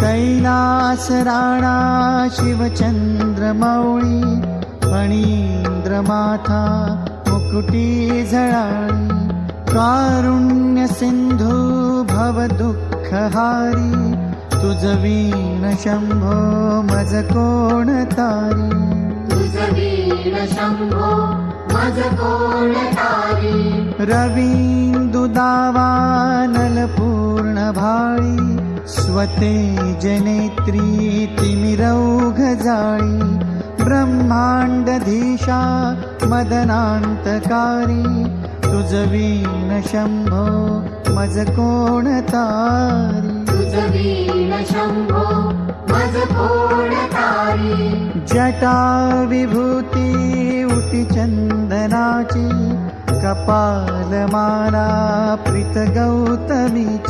कैलास राणा शिवचंद्रमौळी फणींद्रमाथा मुकुटी झळाळी कारुण्य सिंधू भव दुःखहारी तुझ वीण शंभो मज कोण तारी? तुझ वीण शंभो मज कोण तारी? रवींदु दावानल पूर्ण भाळी स्वतेज नेत्री तिमिरौघ जाळी ब्रह्मांडधीशा मदनांतकारी तुझ वीण शंभो मज कोण तारी। तुझ वीण शंभो मज कोण तारी। जटा विभूती उटी चंदनाची कपालमाला प्रीत गौतमीची। पंचामृताची